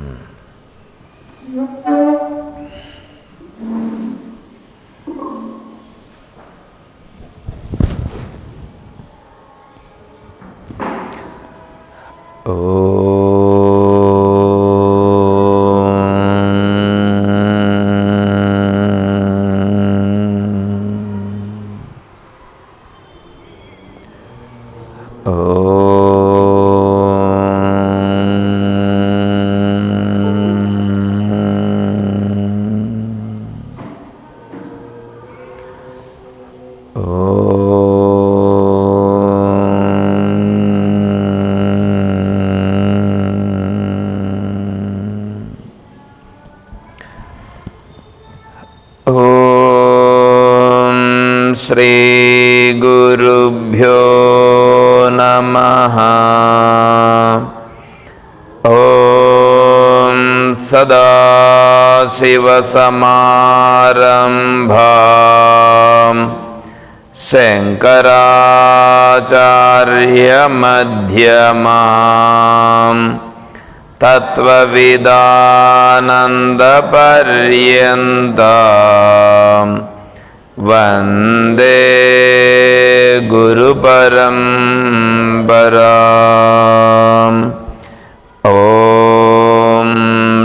うん。सदाशिवसमारम्भा शङ्कराचार्यमध्यमाम्। तत्त्वविदानन्दपर्यन्ता वन्दे गुरुपरम्परा ॐ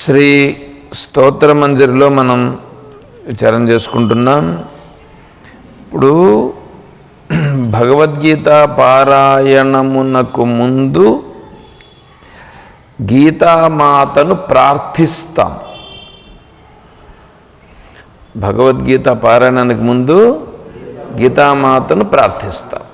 శ్రీ స్తోత్రమంజరిలో మనం విచారం చేసుకుంటున్నాం. ఇప్పుడు భగవద్గీత పారాయణమునకు ముందు గీతామాతను ప్రార్థిస్తాం. భగవద్గీత పారాయణానికి ముందు గీతామాతను ప్రార్థిస్తాం.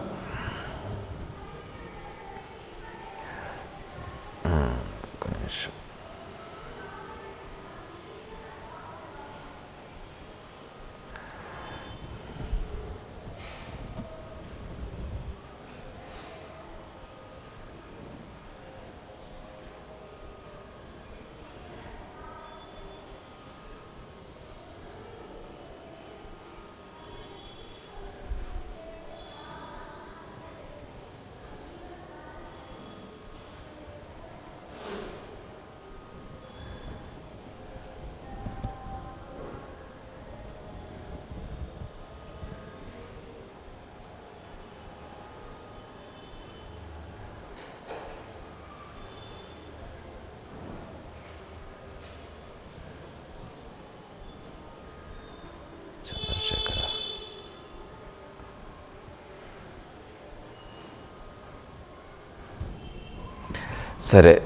సరే.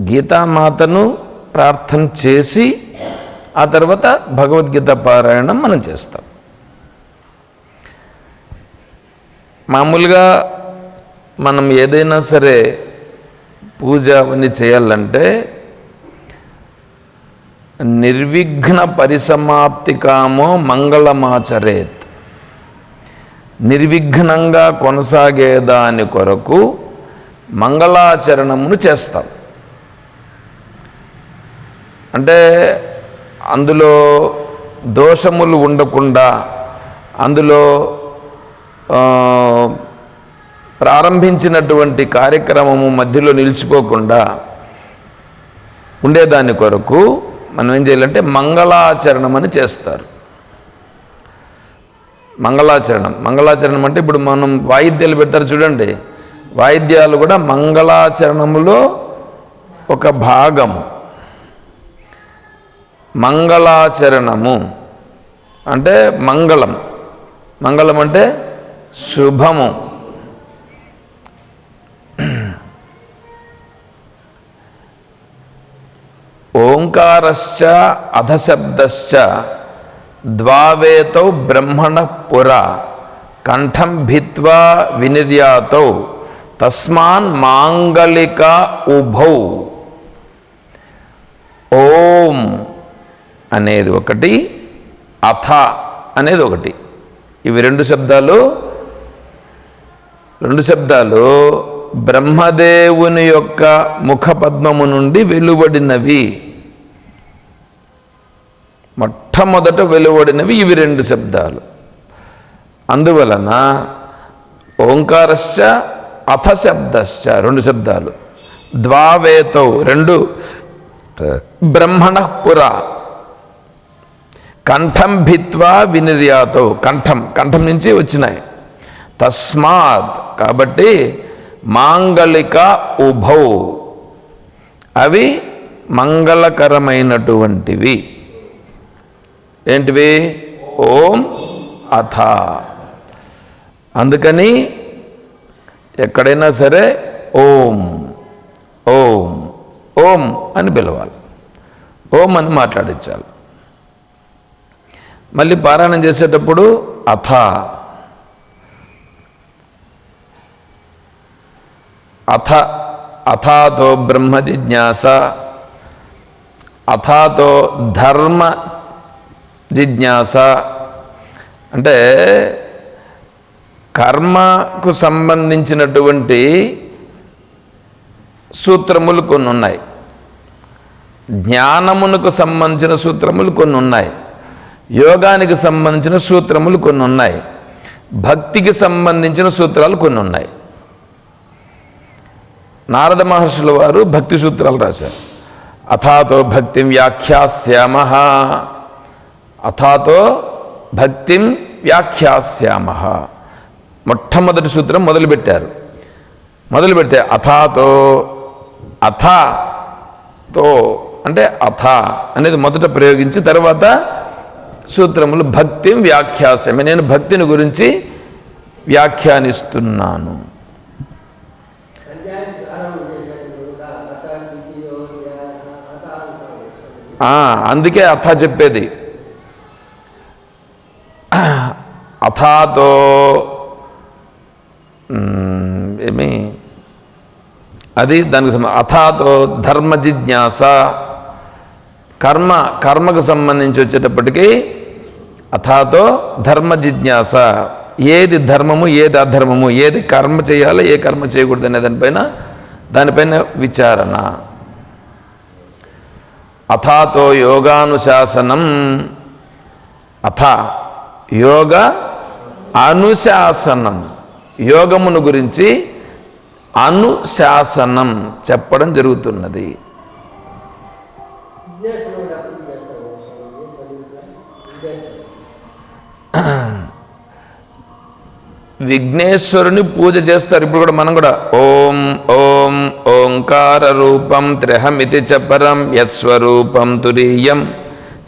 గీతామాతను ప్రార్థన చేసి ఆ తర్వాత భగవద్గీత పారాయణం మనం చేస్తాం. మామూలుగా మనం ఏదైనా సరే పూజ అవన్నీ చేయాలంటే నిర్విఘ్న పరిసమాప్తి కామో మంగళమాచరేత్. నిర్విఘ్నంగా కొనసాగేదాని కొరకు మంగళాచరణమును చేస్తాం. అంటే అందులో దోషములు ఉండకుండా అందులో ప్రారంభించినటువంటి కార్యక్రమము మధ్యలో నిలిచిపోకుండా ఉండేదాని కొరకు మనం ఏం చేయాలంటే మంగళాచరణం అని చేస్తారు. మంగళాచరణం మంగళాచరణం అంటే ఇప్పుడు మనం వాయిద్యాలు పెడతారు చూడండి. వాయిద్యాలు కూడా మంగళాచరణములో ఒక భాగము. మంగళాచరణము అంటే మంగళం. మంగళం అంటే శుభము. ఓంకారశ్చ అధశబ్దశ్చ ద్వావేతౌ బ్రహ్మణ పుర కంఠం భిత్వా వినిర్యాతౌ. తస్మాన్ మాంగళిక ఉభౌ. ఓం అనేది ఒకటి అథ అనేది ఒకటి. ఇవి రెండు శబ్దాలు రెండు శబ్దాలు బ్రహ్మదేవుని యొక్క ముఖపద్మము నుండి వెలువడినవి. మొట్టమొదట వెలువడినవి ఇవి రెండు శబ్దాలు. అందువలన ఓంకారశ్చ అథ శబ్దశ్చ రెండు శబ్దాలు. ద్వావేతౌ రెండు. బ్రహ్మణ పుర. కంఠం భిత్వా వినిర్యాతో కంఠం. కంఠం నుంచి వచ్చినాయి. తస్మాత్ కాబట్టి మాంగళిక ఉభౌ. అవి మంగళకరమైనటువంటివి. ఏంటివి? ఓం అథ. అందుకని ఎక్కడైనా సరే ఓం ఓం ఓం అని పిలవాలి. ఓం అని మాట్లాడించాలి. మళ్ళీ పారాయణం చేసేటప్పుడు అథ. అథ అథాతో బ్రహ్మ జిజ్ఞాస. అథాతో ధర్మ జిజ్ఞాస. అంటే కర్మకు సంబంధించినటువంటి సూత్రములు కొన్ని ఉన్నాయి జ్ఞానమునకు సంబంధించిన సూత్రములు కొన్ని ఉన్నాయి యోగానికి సంబంధించిన సూత్రములు కొన్ని ఉన్నాయి భక్తికి సంబంధించిన సూత్రాలు కొన్ని ఉన్నాయి నారద మహర్షుల వారు భక్తి సూత్రాలు రాశారు. అథాతో భక్తిం వ్యాఖ్యాస్యామ అథాతో భక్తిం వ్యాఖ్యాస్యామ మొట్టమొదటి సూత్రం మొదలుపెట్టారు. మొదలు పెడితే అథాతో అథతో అంటే అథ అనేది మొదట ప్రయోగించి తర్వాత సూత్రములు భక్తి వ్యాఖ్యాసమే. నేను భక్తిని గురించి వ్యాఖ్యానిస్తున్నాను. అందుకే అథ చెప్పేది. అథాతో ఏమి? అది దానికి అథాతో ధర్మ జిజ్ఞాస. కర్మ కర్మకు సంబంధించి వచ్చేటప్పటికీ అథాతో ధర్మ జిజ్ఞాస. ఏది ధర్మము ఏది అధర్మము ఏది కర్మ చేయాలి ఏ కర్మ చేయకూడదు అనే దానిపైన దానిపైన విచారణ. అథాతో యోగానుశాసనం. అథ యోగ అనుశాసనం. యోగమును గురించి అనుశాసనం చెప్పడం జరుగుతున్నది. విఘ్నేశ్వరుని పూజ చేస్తారు. ఇప్పుడు కూడా మనం కూడా ఓం ఓం ఓంకార రూపం త్రిహమితి చపరం యత్స్వరూపం తురీయం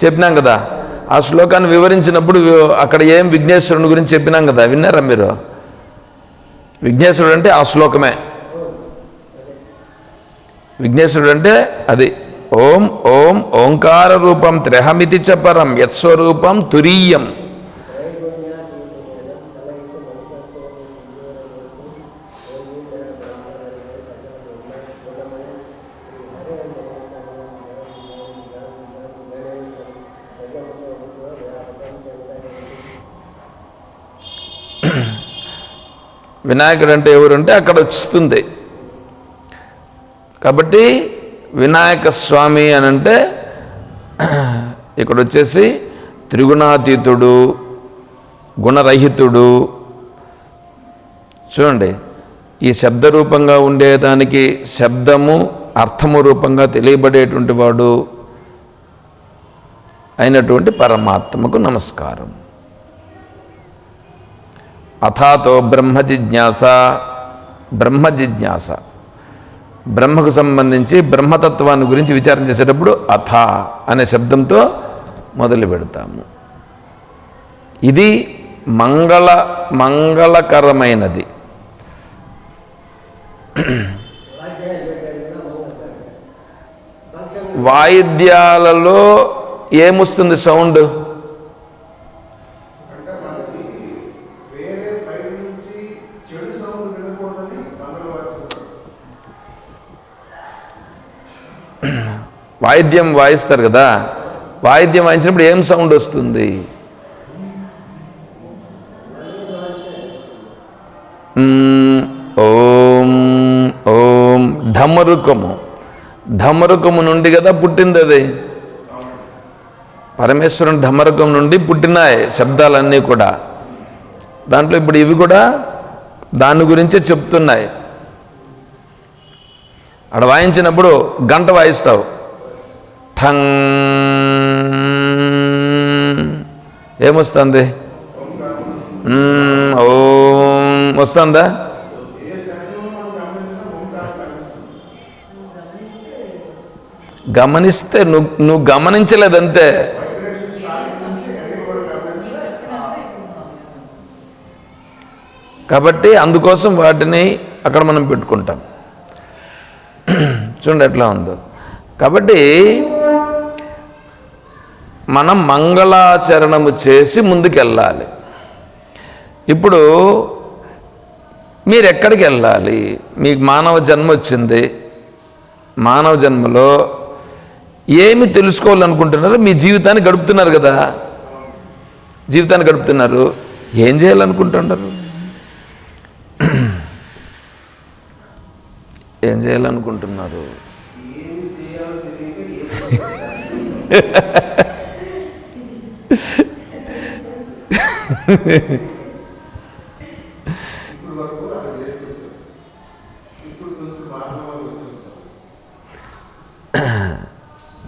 చెప్పినాం కదా. ఆ శ్లోకాన్ని వివరించినప్పుడు అక్కడ ఏం విఘ్నేశ్వరుని గురించి చెప్పినాం కదా. విన్నారా మీరు? విఘ్నేశ్వరుడు అంటే ఆ శ్లోకమే. విఘ్నేశ్వరుడు అంటే అది ఓం ఓం ఓంకార రూపం త్రిహమితి చపరం యత్స్వరూపం తురీయం. వినాయకుడు అంటే ఎవరంటే అక్కడ వస్తుంది. కాబట్టి వినాయక స్వామి అని అంటే ఇక్కడ వచ్చేసి త్రిగుణాతీతుడు గుణరహితుడు. చూడండి ఈ శబ్దరూపంగా ఉండేదానికి శబ్దము అర్థము రూపంగా తెలియబడేటువంటి వాడు అయినటువంటి పరమాత్మకు నమస్కారం. అథాతో బ్రహ్మ జిజ్ఞాస బ్రహ్మ జిజ్ఞాస. బ్రహ్మకు సంబంధించి బ్రహ్మతత్వాన్ని గురించి విచారం చేసేటప్పుడు అథ అనే శబ్దంతో మొదలు పెడతాము. ఇది మంగళ మంగళకరమైనది. వాయిద్యాలలో ఏమొస్తుంది సౌండ్? వాయిద్యం వాయిస్తారు కదా. వాయిద్యం వాయించినప్పుడు ఏం సౌండ్ వస్తుంది? ఓం ఓం ఢమరుకము. ఢమరుకము నుండి కదా పుట్టింది అది. పరమేశ్వరుని ఢమరుకం నుండి పుట్టినాయి శబ్దాలన్నీ కూడా. దాంట్లో ఇప్పుడు ఇవి కూడా దాని గురించే చెప్తున్నాయి. అక్కడ వాయించినప్పుడు గంట వాయిస్తావు. ఠంగ్. ఏమొస్తుంది? ఓం. వస్తుందా? గమనిస్తే నువ్వు నువ్వు గమనించలేదంతే. కాబట్టి అందుకోసం వాటిని అక్కడ మనం పెట్టుకుంటాం. చూడండి ఎట్లా ఉందో. కాబట్టి మనం మంగళాచరణము చేసి ముందుకెళ్ళాలి. ఇప్పుడు మీరు ఎక్కడికి వెళ్ళాలి? మీకు మానవ జన్మ వచ్చింది. మానవ జన్మలో ఏమి తెలుసుకోవాలనుకుంటున్నారో మీ జీవితాన్ని గడుపుతున్నారు కదా. జీవితాన్ని గడుపుతున్నారు. ఏం చేయాలనుకుంటున్నారు? ఏం చేయాలనుకుంటున్నారు?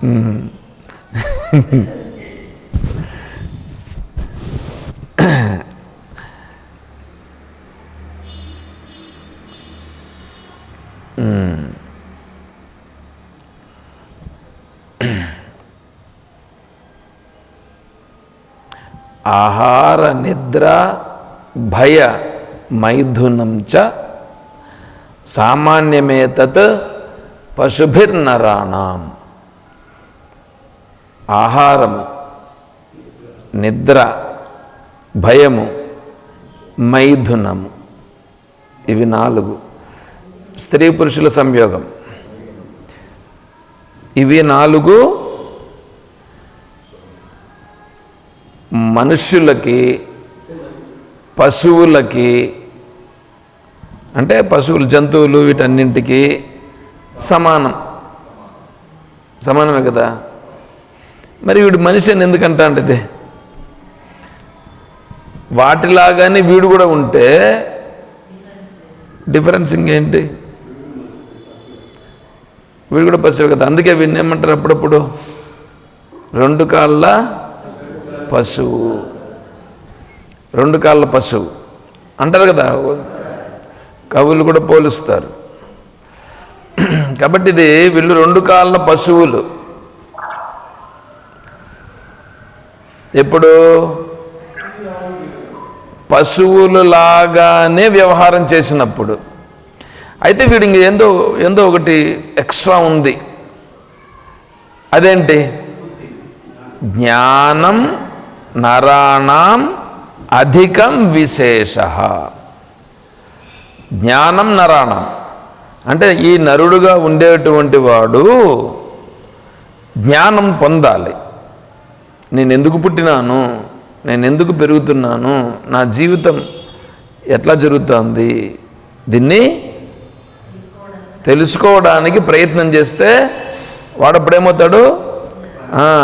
嗯。ఆహార నిద్ర భయ మైథునం చ సామాన్యమేతత్ పశుభిర్నరాణం. ఆహారము నిద్ర భయము మైథునము. ఇవి నాలుగు. స్త్రీ పురుషుల సంయోగం. ఇవి నాలుగు మనుష్యులకి పశువులకి అంటే పశువులు జంతువులు వీటన్నింటికి సమానం. సమానమే కదా? మరి వీడు మనిషి అని ఎందుకంటా అంటే వాటిలాగానే వీడు కూడా ఉంటే డిఫరెన్స్ ఇంకేంటి వీడు కూడా పశువు కదా. అందుకే వీడిని ఏమంటారు అప్పుడప్పుడు? రెండు కాళ్ళ పశువు. రెండు కాళ్ళ పశువు. అంటారు కదా కవులు కూడా పోలుస్తారు. కాబట్టి ఇది వీళ్ళు రెండు కాళ్ళ పశువులు. ఎప్పుడు? పశువులు లాగానే వ్యవహారం చేసినప్పుడు. అయితే వీడు ఏందో ఏందో ఒకటి ఎక్స్ట్రా ఉంది. అదేంటి? జ్ఞానం నరాణం అధికం విశేష. జ్ఞానం నరాణం. అంటే ఈ నరుడుగా ఉండేటువంటి వాడు జ్ఞానం పొందాలి. నేను ఎందుకు పుట్టినాను? నేను ఎందుకు పెరుగుతున్నాను? నా జీవితం ఎట్లా జరుగుతుంది? దీన్ని తెలుసుకోవడానికి ప్రయత్నం చేస్తే వాడప్పుడేమవుతాడు?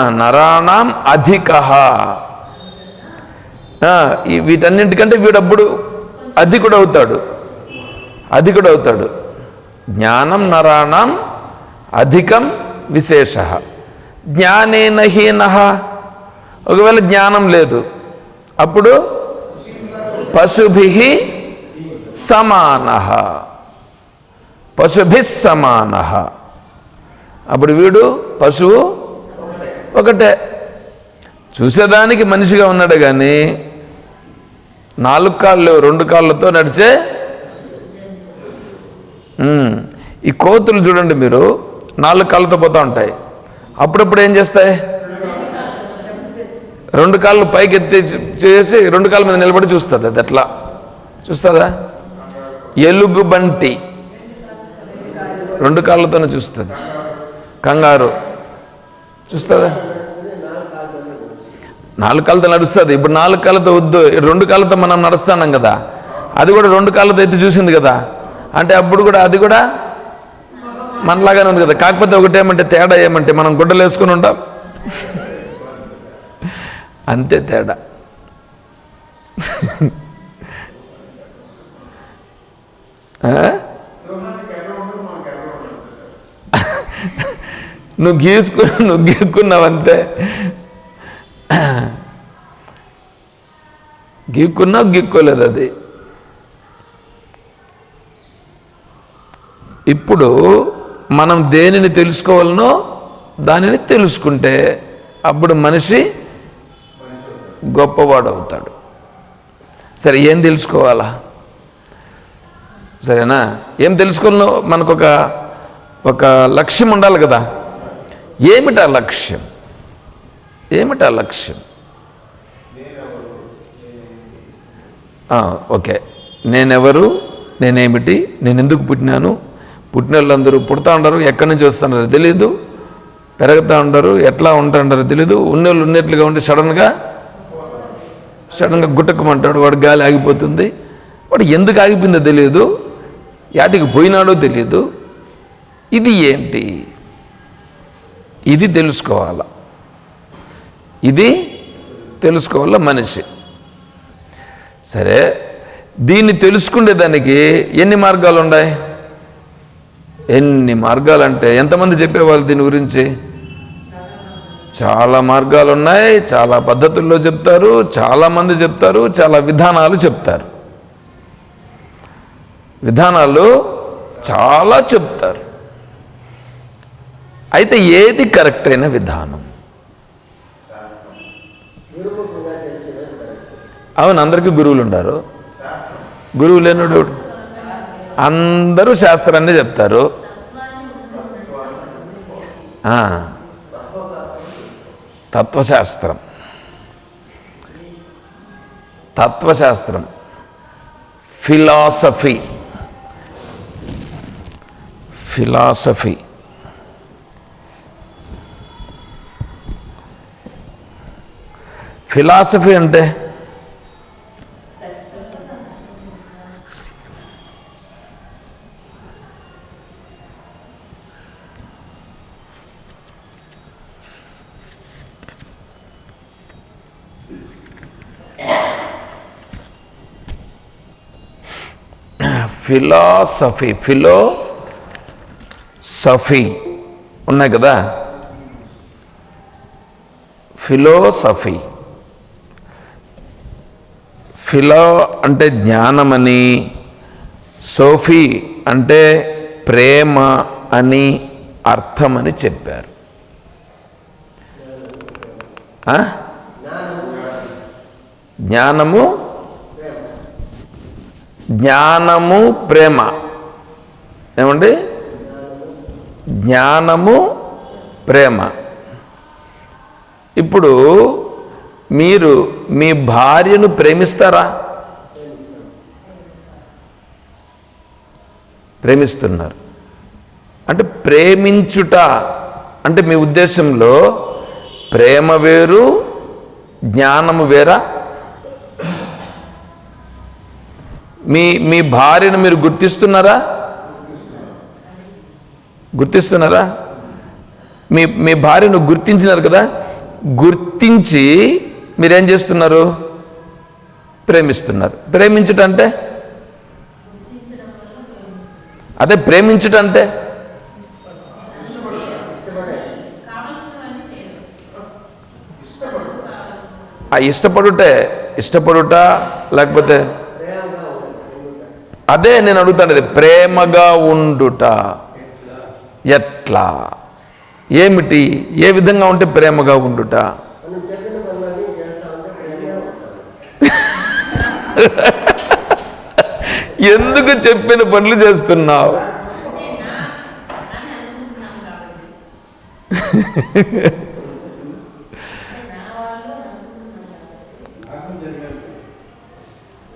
నరాణం అధిక. వీటన్నింటికంటే వీడప్పుడు అధికుడు అవుతాడు అధికుడు అవుతాడు జ్ఞానం నరాణం అధికం విశేష. జ్ఞానేన హీన. ఒకవేళ జ్ఞానం లేదు అప్పుడు పశుభి సమాన. పశుభి సమాన. అప్పుడు వీడు పశువు ఒకటే. చూసేదానికి మనిషిగా ఉన్నాడు కానీ నాలుగు కాళ్ళు రెండు కాళ్ళతో నడిచే? ఈ కోతులు చూడండి మీరు నాలుగు కాళ్ళతో పోతూ ఉంటాయి. అప్పుడప్పుడు ఏం చేస్తాయి? రెండు కాళ్ళు పైకి ఎత్తి చేసి రెండు కాళ్ళ మీద నిలబడి చూస్తుంది అది ఎట్లా? చూస్తుందా ఎలుగు బంటి. రెండు కాళ్ళతోనే చూస్తుంది. కంగారు. చూస్తుందా నాలుగు కాళ్ళతో నడుస్తుంది. ఇప్పుడు నాలుగు కాళ్ళతో వద్దు రెండు కాళ్ళతో మనం నడుస్తున్నాం కదా. అది కూడా రెండు కాళ్ళతో అయితే చూసింది కదా. అంటే అప్పుడు కూడా అది కూడా మనలాగానే ఉంది కదా. కాకపోతే ఒకటేమంటే తేడా ఏమంటే మనం గుడ్డలు వేసుకుని ఉంటాం. అంతే తేడా. నువ్వు గీసుకు నువ్వు గీక్కున్నావంతే గీక్కున్నా గీక్కోలేదు అది. ఇప్పుడు మనం దేనిని తెలుసుకోవాలనో దానిని తెలుసుకుంటే అప్పుడు మనిషి గొప్పవాడు అవుతాడు. సరే ఏం తెలుసుకోవాలా? సరేనా? ఏం తెలుసుకోవాలనో మనకు ఒక ఒక లక్ష్యం ఉండాలి కదా. ఏమిటా లక్ష్యం? ఏమిటా లక్ష్యం? ఓకే. నేనెవరు? నేనేమిటి? నేను ఎందుకు పుట్టినాను? పుట్టిన వాళ్ళందరూ పుడతా ఉండరు ఎక్కడి నుంచి వస్తున్నారు తెలియదు పెరుగుతూ ఉండరు ఎట్లా ఉంటుంటారో తెలియదు ఉన్నోళ్ళు ఉన్నట్లుగా ఉండి సడన్గా సడన్గా గుట్టకమంటాడు వాడు గాలి ఆగిపోతుంది. వాడు ఎందుకు ఆగిపోయిందో తెలియదు యాటికి పోయినాడో తెలియదు ఇది ఏంటి? ఇది తెలుసుకోవాలా. ఇది తెలుసుకోవాల మనిషి. సరే దీన్ని తెలుసుకునేదానికి ఎన్ని మార్గాలు ఉన్నాయి? ఎన్ని మార్గాలు అంటే ఎంతమంది చెప్పేవాళ్ళు దీని గురించి? చాలా మార్గాలు ఉన్నాయి చాలా పద్ధతుల్లో చెప్తారు చాలామంది చెప్తారు చాలా విధానాలు చెప్తారు. విధానాలు చాలా చెప్తారు. అయితే ఏది కరెక్ట్ అయిన విధానం? అవును అందరికీ గురువులు ఉండారు. గురువు లేనుడు అందరూ శాస్త్రాన్ని చెప్తారు. తత్వశాస్త్రం. తత్వశాస్త్రం. ఫిలాసఫీ. ఫిలాసఫీ. ఫిలాసఫీ అంటే ఫిలాసఫీ ఫిలో సఫీ. ఉన్నాయి కదా? ఫిలోసఫీ. ఫిలో అంటే జ్ఞానమని సోఫీ అంటే ప్రేమ అని అర్థమని చెప్పారు. జ్ఞానము జ్ఞానము ప్రేమ. ఏమండి? జ్ఞానము ప్రేమ. ఇప్పుడు మీరు మీ భార్యను ప్రేమిస్తారా? ప్రేమిస్తున్నారు. అంటే ప్రేమించుట అంటే మీ ఉద్దేశంలో ప్రేమ వేరు జ్ఞానము వేరా? మీ మీ భార్యను మీరు గుర్తిస్తున్నారా? గుర్తిస్తున్నారా? మీ మీ భార్యను గుర్తించినారు కదా? గుర్తించి మీరేం చేస్తున్నారు? ప్రేమిస్తున్నారు. ప్రేమించుట అంటే అదే ప్రేమించుట అంటే ఆ ఇష్టపడుటే ఇష్టపడుట లేకపోతే అదే నేను అడుగుతాను ప్రేమగా ఉండుట ఎట్లా? ఏమిటి? ఏ విధంగా ఉంటే ప్రేమగా ఉండుట? ఎందుకు చెప్పిన పనులు చేస్తున్నావు ఆ? ఎందుకు ప్రేమగా ఉన్నావు అంటే తన నా అవసరాలు తీర్చుకున్నాడు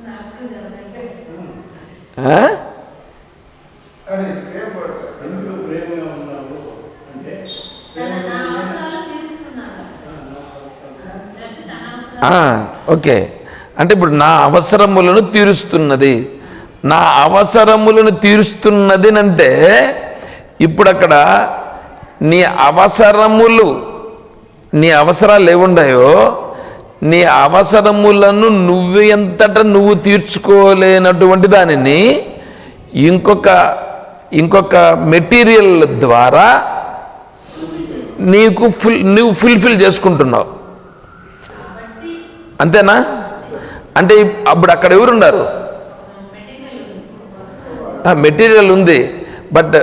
లేకపోతే తన ఆ, ఓకే. అంటే ఇప్పుడు నా అవసరములను తీరుస్తున్నది. నా అవసరములను తీరుస్తున్నది అంటే ఇప్పుడు అక్కడ నీ అవసరములు నీ అవసరాలు ఏమున్నాయో నీ అవసరములను నువ్వు ఎంతట నువ్వు తీర్చుకోలేనటువంటి దానిని ఇంకొక ఇంకొక మెటీరియల్ ద్వారా నీకు ఫుల్ నువ్వు ఫుల్ఫిల్ చేసుకుంటున్నావు. అంతేనా? అంటే అప్పుడు అక్కడ ఎవరున్నారు? మెటీరియల్ ఉంది. బట్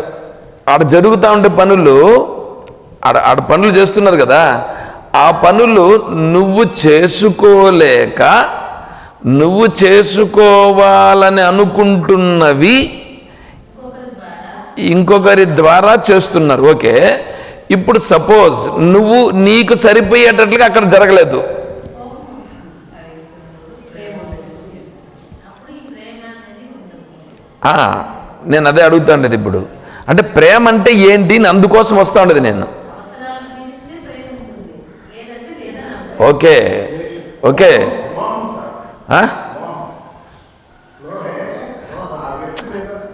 ఆడ జరుగుతూ ఉండే పనులు ఆడ ఆడ పనులు చేస్తున్నారు కదా. ఆ పనులు నువ్వు చేసుకోలేక నువ్వు చేసుకోవాలని అనుకుంటున్నవి ఇంకొకరి ద్వారా చేస్తున్నారు. ఓకే. ఇప్పుడు సపోజ్ నువ్వు నీకు సరిపోయేటట్లుగా అక్కడ జరగలేదు. నేను అదే అడుగుతా ఉండేది ఇప్పుడు. అంటే ప్రేమ అంటే ఏంటి? అని అందుకోసం వస్తూ ఉండేది నేను. ఓకే. ఓకే.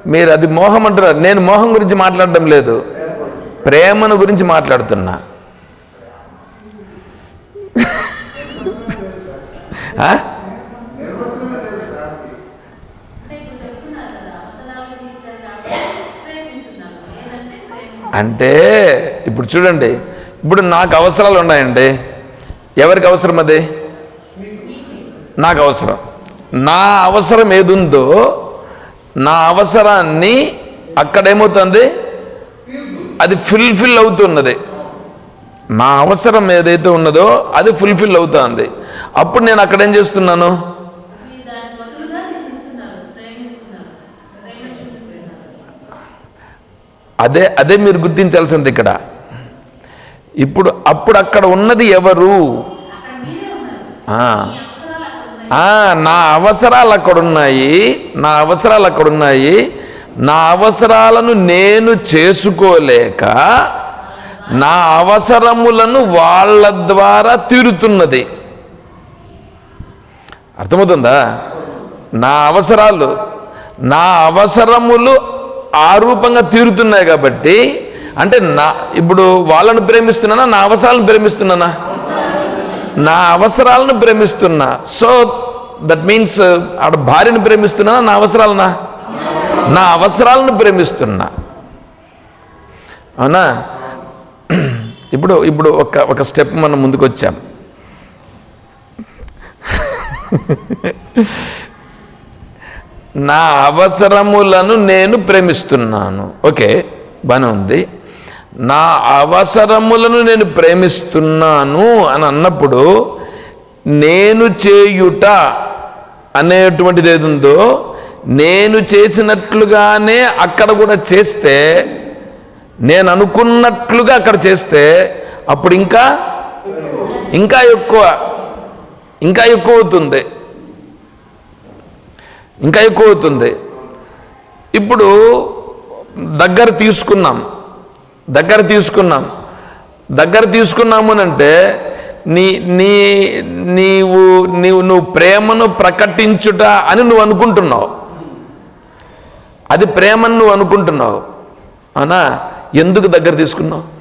మీరు అది మోహం అంటున్నారు నేను మోహం గురించి మాట్లాడడం లేదు. ప్రేమను గురించి మాట్లాడుతున్నా. ఆ? అంటే ఇప్పుడు చూడండి. ఇప్పుడు నాకు అవసరాలు ఉన్నాయండి. ఎవరికి అవసరం అది? నాకు అవసరం నా అవసరం ఏదుందో నా అవసరాన్ని అక్కడేమవుతుంది? అది ఫుల్ఫిల్ అవుతున్నది. నా అవసరం ఏదైతే ఉన్నదో అది ఫుల్ఫిల్ అవుతుంది. అప్పుడు నేను అక్కడ ఏం చేస్తున్నాను? అదే అదే మీరు గుర్తించాల్సింది ఇక్కడ. ఇప్పుడు అప్పుడు అక్కడ ఉన్నది ఎవరు? అవసరాలు అక్కడ ఉన్నాయి నా అవసరాలు అక్కడున్నాయి నా అవసరాలు అక్కడున్నాయి నా అవసరాలను నేను చేసుకోలేక నా అవసరములను వాళ్ళ ద్వారా తీరుతున్నది. అర్థమవుతుందా? నా అవసరాలు నా అవసరములు ఆ రూపంగా తీరుతున్నాయి కాబట్టి అంటే నా ఇప్పుడు వాళ్ళను ప్రేమిస్తున్నానా? నా అవసరాలను ప్రేమిస్తున్నానా? నా అవసరాలను ప్రేమిస్తున్నా. సో దట్ మీన్స్ uh, ఆడ భార్యను ప్రేమిస్తున్నానా? నా అవసరాలనా? నా అవసరాలను ప్రేమిస్తున్నా. అవునా? ఇప్పుడు ఇప్పుడు ఒక ఒక స్టెప్ మనం ముందుకు వచ్చాం నా అవసరములను నేను ప్రేమిస్తున్నాను. ఓకే బాగానే ఉంది. నా అవసరములను నేను ప్రేమిస్తున్నాను అని అన్నప్పుడు నేను చేయుట అనేటువంటిది ఏది ఉందో నేను చేసినట్లుగానే అక్కడ కూడా చేస్తే నేను అనుకున్నట్లుగా అక్కడ చేస్తే అప్పుడు ఇంకా ఇంకా ఎక్కువ ఇంకా ఎక్కువ అవుతుంది. ఇంకా ఎక్కువ అవుతుంది. ఇప్పుడు దగ్గర తీసుకున్నాం. దగ్గర తీసుకున్నాం. దగ్గర తీసుకున్నాము అని అంటే నీ నీ నీవు నీవు నువ్వు ప్రేమను ప్రకటించుట అని నువ్వు అనుకుంటున్నావు. అది ప్రేమను నువ్వు అనుకుంటున్నావు. అవునా? ఎందుకు దగ్గర తీసుకున్నావు?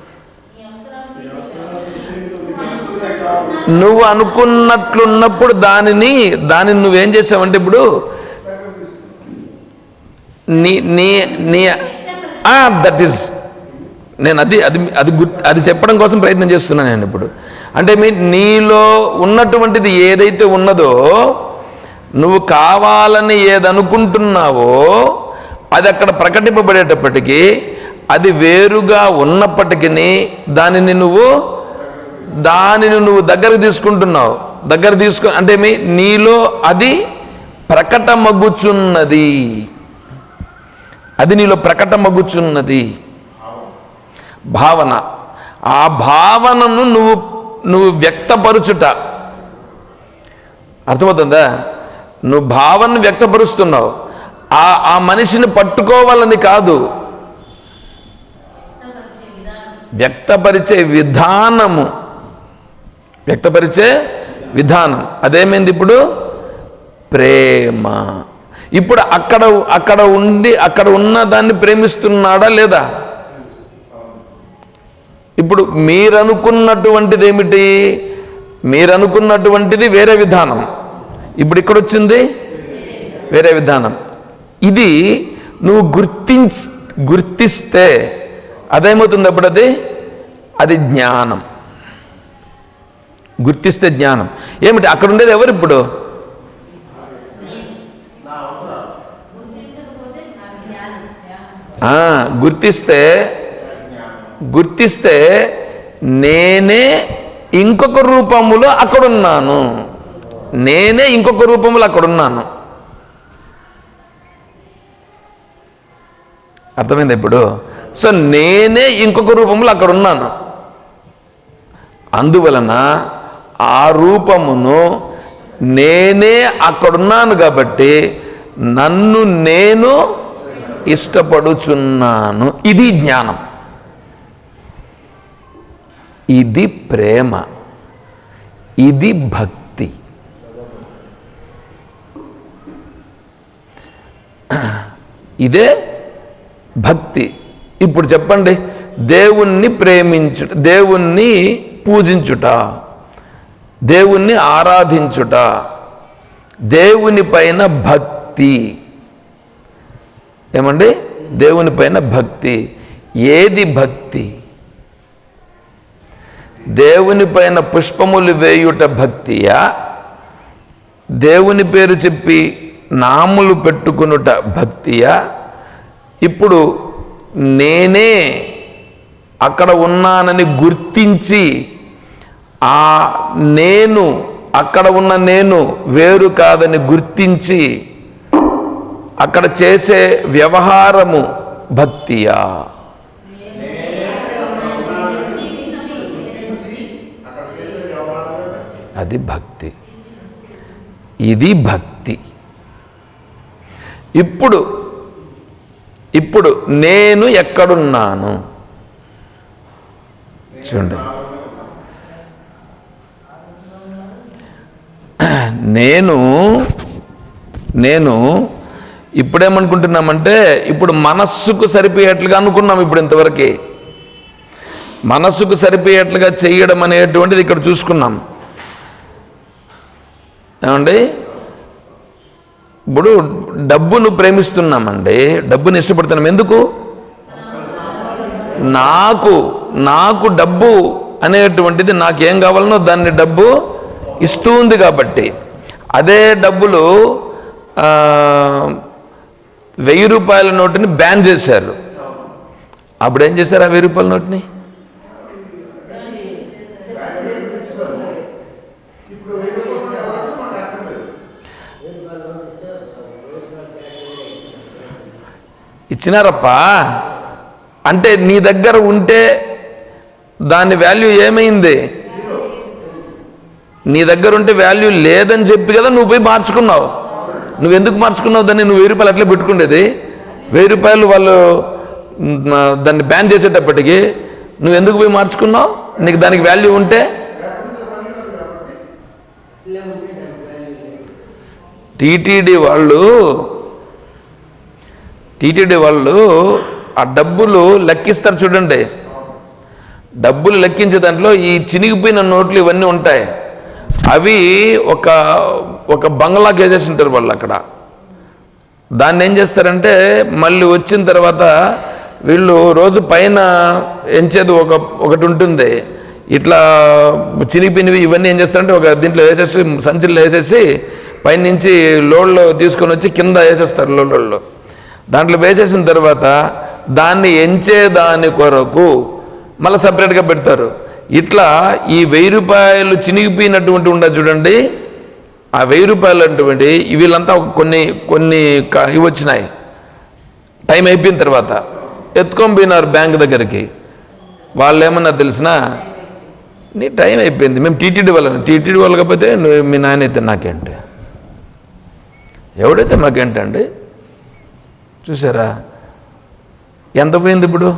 నువ్వు అనుకున్నట్లున్నప్పుడు దానిని దానిని నువ్వేం చేసావంటే ఇప్పుడు నీ నీ నీ దట్ ఈస్ నేను అది అది అది అది చెప్పడం కోసం ప్రయత్నం చేస్తున్నాను నేను ఇప్పుడు. అంటే మీ నీలో ఉన్నటువంటిది ఏదైతే ఉన్నదో నువ్వు కావాలని ఏదనుకుంటున్నావో అది అక్కడ ప్రకటింపబడేటప్పటికీ అది వేరుగా ఉన్నప్పటికీ దానిని నువ్వు దానిని నువ్వు దగ్గరకు తీసుకుంటున్నావు. దగ్గర తీసుకు అంటే మీ నీలో అది ప్రకటమగుచున్నది. అది నీలో ప్రకటమగుచున్నది. భావన. ఆ భావనను నువ్వు నువ్వు వ్యక్తపరుచుట. అర్థమవుతుందా? నువ్వు భావనను వ్యక్తపరుస్తున్నావు. ఆ ఆ మనిషిని పట్టుకోవాలని కాదు. వ్యక్తపరిచే విధానము. వ్యక్తపరిచే విధానం. అదేమైంది ఇప్పుడు? ప్రేమ. ఇప్పుడు అక్కడ అక్కడ ఉండి అక్కడ ఉన్న దాన్ని ప్రేమిస్తున్నాడా లేదా? ఇప్పుడు మీరనుకున్నటువంటిది ఏమిటి మీరనుకున్నటువంటిది వేరే విధానం. ఇప్పుడు ఇక్కడ వచ్చింది వేరే విధానం. ఇది నువ్వు గుర్తించ గుర్తిస్తే అదేమవుతుంది అప్పుడు అది? అది జ్ఞానం. గుర్తిస్తే జ్ఞానం. ఏమిటి? అక్కడ ఉండేది ఎవరు ఇప్పుడు? గుర్తిస్తే గుర్తిస్తే నేనే ఇంకొక రూపములో అక్కడున్నాను. నేనే ఇంకొక రూపములో అక్కడున్నాను. అర్థమైంది ఇప్పుడు? సో నేనే ఇంకొక రూపంలో అక్కడ ఉన్నాను అందువలన ఆ రూపమును నేనే అక్కడున్నాను కాబట్టి నన్ను నేను ఇష్టపడుచున్నాను. ఇది జ్ఞానం. ఇది ప్రేమ ఇది భక్తి. ఇదే భక్తి. ఇప్పుడు చెప్పండి దేవుణ్ణి ప్రేమించు దేవుణ్ణి పూజించుట దేవుణ్ణి ఆరాధించుట దేవుని పైన భక్తి. ఏమండి? దేవుని పైన భక్తి. ఏది భక్తి? దేవుని పైన పుష్పములు వేయుట భక్తియా? దేవుని పేరు చెప్పి నాములు పెట్టుకునుట భక్తియా? ఇప్పుడు నేనే అక్కడ ఉన్నానని గుర్తించి ఆ నేను అక్కడ ఉన్న నేను వేరు కాదని గుర్తించి అక్కడ చేసే వ్యవహారము భక్తియా? అది భక్తి. ఇది భక్తి. ఇప్పుడు ఇప్పుడు నేను ఎక్కడున్నాను? చూడండి. నేను నేను ఇప్పుడేమనుకుంటున్నామంటే ఇప్పుడు మనస్సుకు సరిపోయేట్లుగా అనుకున్నాం ఇప్పుడు ఇంతవరకు. మనస్సుకు సరిపోయేట్లుగా చేయడం అనేటువంటిది ఇక్కడ చూసుకున్నాం. ఏమండి? ఇప్పుడు డబ్బును ప్రేమిస్తున్నామండి. డబ్బుని ఇష్టపడుతున్నాం. ఎందుకు? నాకు నాకు డబ్బు అనేటువంటిది నాకేం కావాలనో దాన్ని డబ్బు ఇస్తూ ఉంది కాబట్టి. అదే డబ్బులు వెయ్యి రూపాయల నోటుని బ్యాన్ చేశారు. అప్పుడు ఏం చేశారు ఆ వెయ్యి రూపాయల నోటుని? ఇచ్చినారప్పా? అంటే నీ దగ్గర ఉంటే దాని వాల్యూ ఏమైంది? నీ దగ్గర ఉంటే వాల్యూ లేదని చెప్పి కదా నువ్వు పోయి మార్చుకున్నావు. నువ్వు ఎందుకు మార్చుకున్నావు? దాన్ని నువ్వు వెయ్యి రూపాయలు అట్లే పెట్టుకునేది వెయ్యి రూపాయలు వాళ్ళు దాన్ని బ్యాన్ చేసేటప్పటికి నువ్వు ఎందుకు పోయి మార్చుకున్నావు? నీకు దానికి వాల్యూ ఉంటే? టీటీడీ వాళ్ళు టీటీడీ వాళ్ళు ఆ డబ్బులు లెక్కిస్తారు చూడండి. డబ్బులు లెక్కించే దాంట్లో ఈ చినిగిపోయిన నోట్లు ఇవన్నీ ఉంటాయి. అవి ఒక ఒక బంగ్లాకి వేసేసి ఉంటారు వాళ్ళు అక్కడ. దాన్ని ఏం చేస్తారంటే మళ్ళీ వచ్చిన తర్వాత వీళ్ళు రోజు పైన ఎంచేది ఒక ఒకటి ఉంటుంది. ఇట్లా చినిగిపోయినవి ఇవన్నీ ఏం చేస్తారంటే ఒక దీంట్లో వేసేసి సంచుల్లో వేసేసి పైనుంచి లోడ్లో తీసుకొని వచ్చి కింద వేసేస్తారు లోడ్లో. దాంట్లో వేసేసిన తర్వాత దాన్ని ఎంచే దాని కొరకు మళ్ళీ సపరేట్గా పెడతారు. ఇట్లా ఈ వెయ్యి రూపాయలు చినిగిపోయినటువంటి ఉండదు చూడండి. ఆ వెయ్యి రూపాయలు అటువంటి వీళ్ళంతా కొన్ని కొన్ని ఇవి వచ్చినాయి. టైం అయిపోయిన తర్వాత ఎత్తుకొని పోయినారు బ్యాంక్ దగ్గరికి. వాళ్ళు ఏమన్నారు తెలిసిన నీ టైం అయిపోయింది. మేము టీటీడీ వాళ్ళని టీటీడీ వాళ్ళు కాకపోతే మీ నాయన అయితే నాకేంటి? ఎవడైతే మాకేంటండి చూసారా? ఎంత పోయింది ఇప్పుడు?